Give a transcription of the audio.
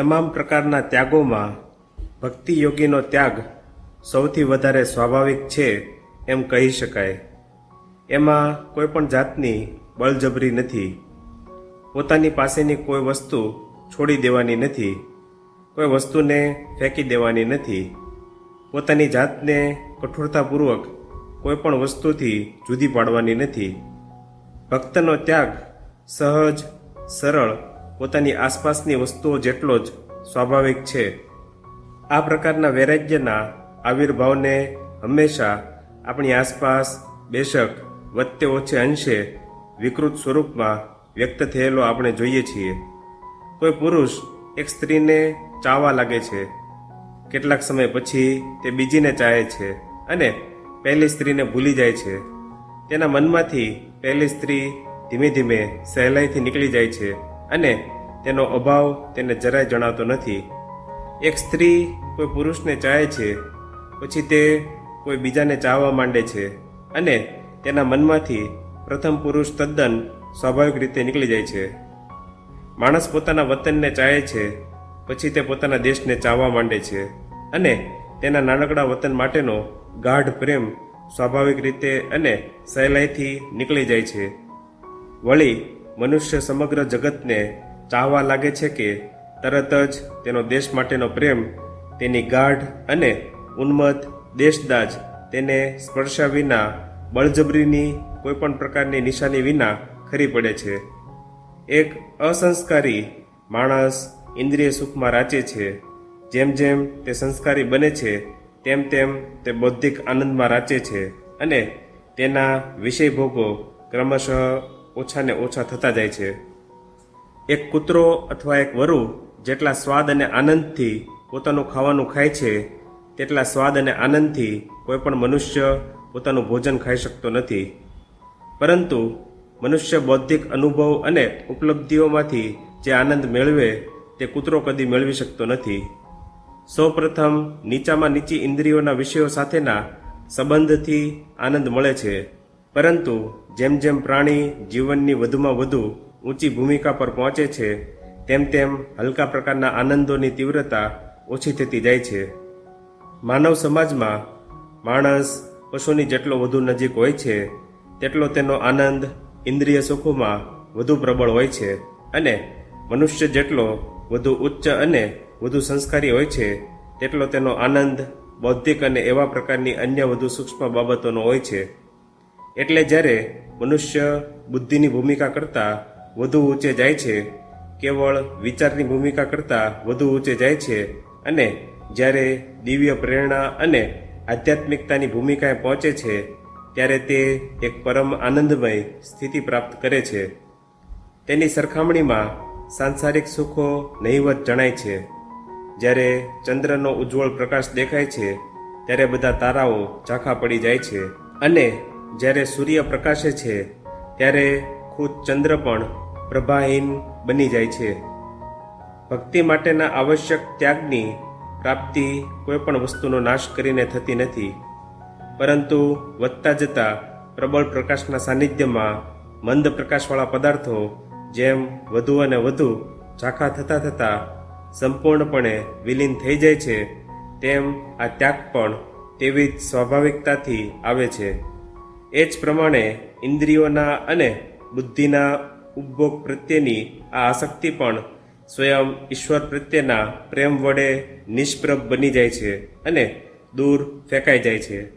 તમામ પ્રકારના ત્યાગોમાં ભક્તિ યોગીનો ત્યાગ સૌથી વધારે સ્વાભાવિક છે એમ કહી શકાય. એમાં કોઈ પણ જાતની બળજબરી નથી. પોતાની પાસેની કોઈ વસ્તુ છોડી દેવાની નથી. કોઈ વસ્તુને ફેંકી દેવાની નથી. પોતાની જાતને કઠોરતાપૂર્વક કોઈ પણ વસ્તુથી જુદી પાડવાની નથી. ભક્તનો ત્યાગ સહજ, સરળ પોતાની આસપાસની વસ્તુઓ જેટલો જ સ્વાભાવિક છે. આ પ્રકારના વૈરાગ્યના આવિર્ભાવને હંમેશા આપણી આસપાસ બેશક વત્તે ઓછે અંશે વિકૃત સ્વરૂપમાં વ્યક્ત થયેલો આપણે જોઈએ છીએ. કોઈ પુરુષ એક સ્ત્રીને ચાવા લાગે છે. કેટલાક સમય પછી તે બીજીને ચાહે છે અને પહેલી સ્ત્રીને ભૂલી જાય છે. તેના મનમાંથી પહેલી સ્ત્રી ધીમે ધીમે સહેલાઈથી નીકળી જાય છે અને તેનો અભાવ તેને જરાય જણાતો નથી. એક સ્ત્રી કોઈ પુરુષને ચાહે છે, પછી તે કોઈ બીજાને ચાહવા માંડે છે અને તેના મનમાંથી પ્રથમ પુરુષ તદ્દન સ્વાભાવિક રીતે નીકળી જાય છે. માણસ પોતાના વતનને ચાહે છે, પછી તે પોતાના દેશને ચાહવા માંડે છે અને તેના નાનકડા વતન માટેનો ગાઢ પ્રેમ સ્વાભાવિક રીતે અને સહેલાઈથી નીકળી જાય છે. વળી મનુષ્ય સમગ્ર જગતને ચાહવા લાગે છે કે તરત જ તેનો દેશ માટેનો પ્રેમ, તેની ગાઢ અને ઉન્મત્ત દેશદાજ તેને સ્પર્શા વિના, બળજબરીની કોઈપણ પ્રકારની નિશાની વિના ખરી પડે છે. એક અસંસ્કારી માણસ ઇન્દ્રિય સુખમાં રાચે છે. જેમ જેમ તે સંસ્કારી બને છે, તેમ તેમ તે બૌદ્ધિક આનંદમાં રાચે છે અને તેના વિષય ભોગો ક્રમશઃ ઓછાને ઓછા થતા જાય છે. એક કૂતરો અથવા એક વરુ જેટલા સ્વાદ અને આનંદથી પોતાનું ખાવાનું ખાય છે, તેટલા સ્વાદ અને આનંદથી કોઈ પણ મનુષ્ય પોતાનું ભોજન ખાઈ શકતો નથી. પરંતુ મનુષ્ય બૌદ્ધિક અનુભવ અને ઉપલબ્ધિઓમાંથી જે આનંદ મેળવે, તે કૂતરો કદી મેળવી શકતો નથી. સૌપ્રથમ નીચામાં નીચી ઇન્દ્રિયોના વિષયો સાથેના સંબંધથી આનંદ મળે છે. પરંતુ જેમ જેમ પ્રાણી જીવનની વધુમાં વધુ ઊંચી ભૂમિકા પર પહોંચે છે, તેમ તેમ હલકા પ્રકારના આનંદોની તીવ્રતા ઓછી થતી જાય છે. માનવ સમાજમાં માણસ પશુની જેટલો વધુ નજીક હોય છે, તેટલો તેનો આનંદ ઇન્દ્રિય સુખોમાં વધુ પ્રબળ હોય છે અને મનુષ્ય જેટલો વધુ ઉચ્ચ અને વધુ સંસ્કારી હોય છે, તેટલો તેનો આનંદ બૌદ્ધિક અને એવા પ્રકારની અન્ય વધુ સૂક્ષ્મ બાબતોનો હોય છે. એટલે જ્યારે મનુષ્ય બુદ્ધિની ભૂમિકા કરતાં વધુ ઊંચે જાય છે. કેવળ વિચારની ભૂમિકા કરતાં વધુ ઊંચે જાય છે અને જ્યારે દિવ્ય પ્રેરણા અને આધ્યાત્મિકતાની ભૂમિકાએ પહોંચે છે, ત્યારે તે એક પરમ આનંદમય સ્થિતિ પ્રાપ્ત કરે છે. તેની સરખામણીમાં સાંસારિક સુખો નહિવત જણાય છે. જ્યારે ચંદ્રનો ઉજ્જવળ પ્રકાશ દેખાય છે, ત્યારે બધા તારાઓ ઝાંખા પડી જાય છે. અને જ્યારે સૂર્ય પ્રકાશે છે, ત્યારે ખુદ ચંદ્ર પણ પ્રભાહીન બની જાય છે. ભક્તિ માટેના આવશ્યક ત્યાગની પ્રાપ્તિ કોઈ પણ વસ્તુનો નાશ કરીને થતી નથી. પરંતુ વધતા જતા પ્રબળ પ્રકાશના સાનિધ્યમાં મંદ પ્રકાશવાળા પદાર્થો જેમ વધુ અને વધુ ઝાંખા થતા થતાં સંપૂર્ણપણે વિલીન થઈ જાય છે, તેમ આ ત્યાગ પણ તેવી જ સ્વાભાવિકતાથી આવે છે. એ જ પ્રમાણે ઇન્દ્રિયોના અને બુદ્ધિના ઉપભોગ પ્રત્યેની આ આસક્તિ પણ સ્વયં ઈશ્વર પ્રત્યેના પ્રેમ વડે નિષ્પ્રભ બની જાય છે અને દૂર ફેંકાઈ જાય છે.